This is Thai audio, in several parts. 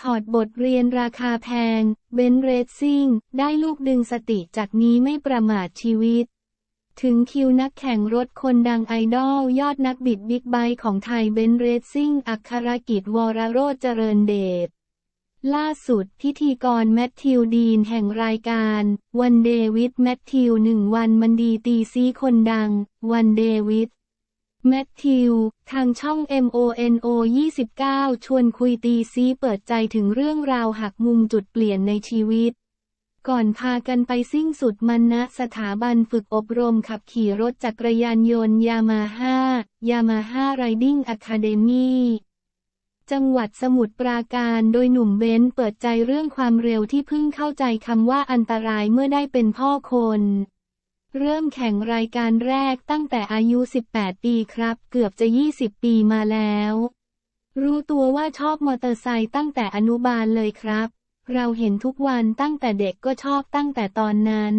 ถอดบทเรียนราคาแพง เบนเรซซิ่ง ได้ลูกดึงสติจากนี้ไม่ประมาทชีวิต ถึงคิวนักแข่งรถคนดังไอดอล ยอดนักบิดบิ๊กไบค์ของไทยเบนเรซซิ่ง อัครกิจวรโรจเจริญเดช ล่าสุดพิธีกรแมทธิวดีนแห่งรายการวันเดวิดแมทธิวหนึ่งวันมันดีตีซีคนดัง วันเดวิด แมทธิว ทางช่อง MONO 29 ชวนคุยตีซีเปิดใจถึงเรื่องราวหักมุมจุดเปลี่ยนในชีวิต ก่อนพากันไปสิ้นสุดมันณสถาบันฝึกอบรมขับขี่รถจักรยานยนต์ยามาฮ่ายามาฮ่าไรดิ้งอะคาเดมีจังหวัดสมุทรปราการโดยหนุ่มเบนซ์เปิดใจเรื่องความเร็วที่เพิ่งเข้าใจคำว่าอันตรายเมื่อได้เป็นพ่อคน เริ่มแข่งรายการแรกตั้งแต่อายุ 18 ปีครับ เกือบจะ 20 ปีมาแล้ว รู้ตัวว่าชอบมอเตอร์ไซค์ตั้งแต่อนุบาลเลยครับ เราเห็นทุกวันตั้งแต่เด็กก็ชอบตั้งแต่ตอนนั้น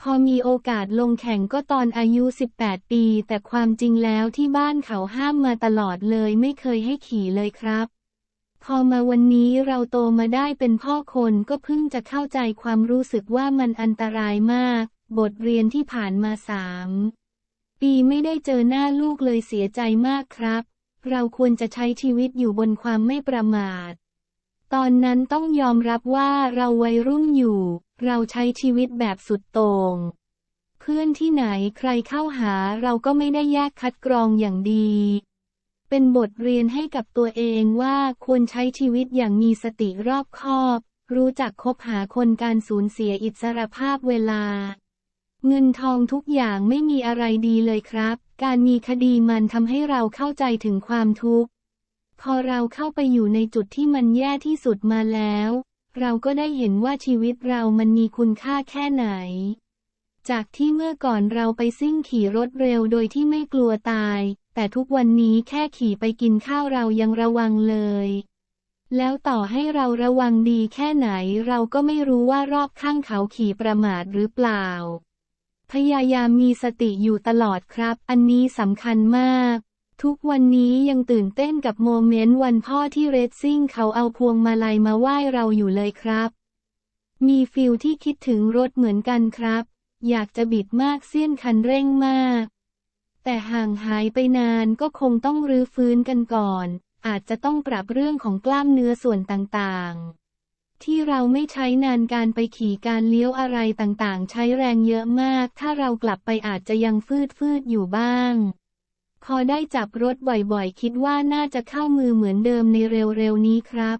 พอมีโอกาสลงแข่งก็ตอนอายุ 18 ปี แต่ความจริงแล้วที่บ้านเขาห้ามมาตลอดเลยไม่เคยให้ขี่เลยครับ พอมาวันนี้เราโตมาได้เป็นพ่อคนก็เพิ่งจะเข้าใจความรู้สึกว่ามันอันตรายมาก บทเรียนที่ผ่านมาสามปีไม่ได้เจอหน้าลูกเลยเสียใจมากครับ เราควรจะใช้ชีวิตอยู่บนความไม่ประมาท ตอนนั้นต้องยอมรับว่าเราวัยรุ่นอยู่ เราใช้ชีวิตแบบสุดโต่งเพื่อนที่ไหนใครเข้าหาเราก็ไม่ได้แยกคัดกรองอย่างดี เป็นบทเรียนให้กับตัวเองว่าควรใช้ชีวิตอย่างมีสติรอบคอบ รู้จักคบหาคนการสูญเสียอิสรภาพเวลา เงินทองทุกอย่างไม่มีอะไรดีเลยครับ การมีคดีมันทำให้เราเข้าใจถึงความทุกข์ พอเราเข้าไปอยู่ในจุดที่มันแย่ที่สุดมาแล้ว เราก็ได้เห็นว่าชีวิตเรามันมีคุณค่าแค่ไหน จากที่เมื่อก่อนเราไปซิ่งขี่รถเร็วโดยที่ไม่กลัวตาย แต่ทุกวันนี้แค่ขี่ไปกินข้าวเรายังระวังเลย แล้วต่อให้เราระวังดีแค่ไหน เราก็ไม่รู้ว่ารอบข้างเขาขี่ประมาทหรือเปล่า พยายามมีสติอยู่ตลอดครับ อันนี้สำคัญมาก ทุกวันนี้ยังตื่นเต้นกับโมเมนต์วันพ่อที่เรซซิ่งเขาเอาพวงมาลัยมาไหว้เราอยู่เลยครับ มีฟิลที่คิดถึงรถเหมือนกันครับ อยากจะบิดมากเสี้ยนคันเร่งมาก แต่ห่างหายไปนานก็คงต้องรื้อฟื้นกันก่อน อาจจะต้องปรับเรื่องของกล้ามเนื้อส่วนต่างๆ ที่เราไม่ใช้นานการไปขี่การเลี้ยวอะไรต่างๆ ใช้แรงเยอะมาก ถ้าเรากลับไปอาจจะยังฟืดฟืดๆอยู่บ้าง พอได้จับรถบ่อยๆ คิดว่าน่าจะเข้ามือเหมือนเดิมในเร็วๆนี้ครับ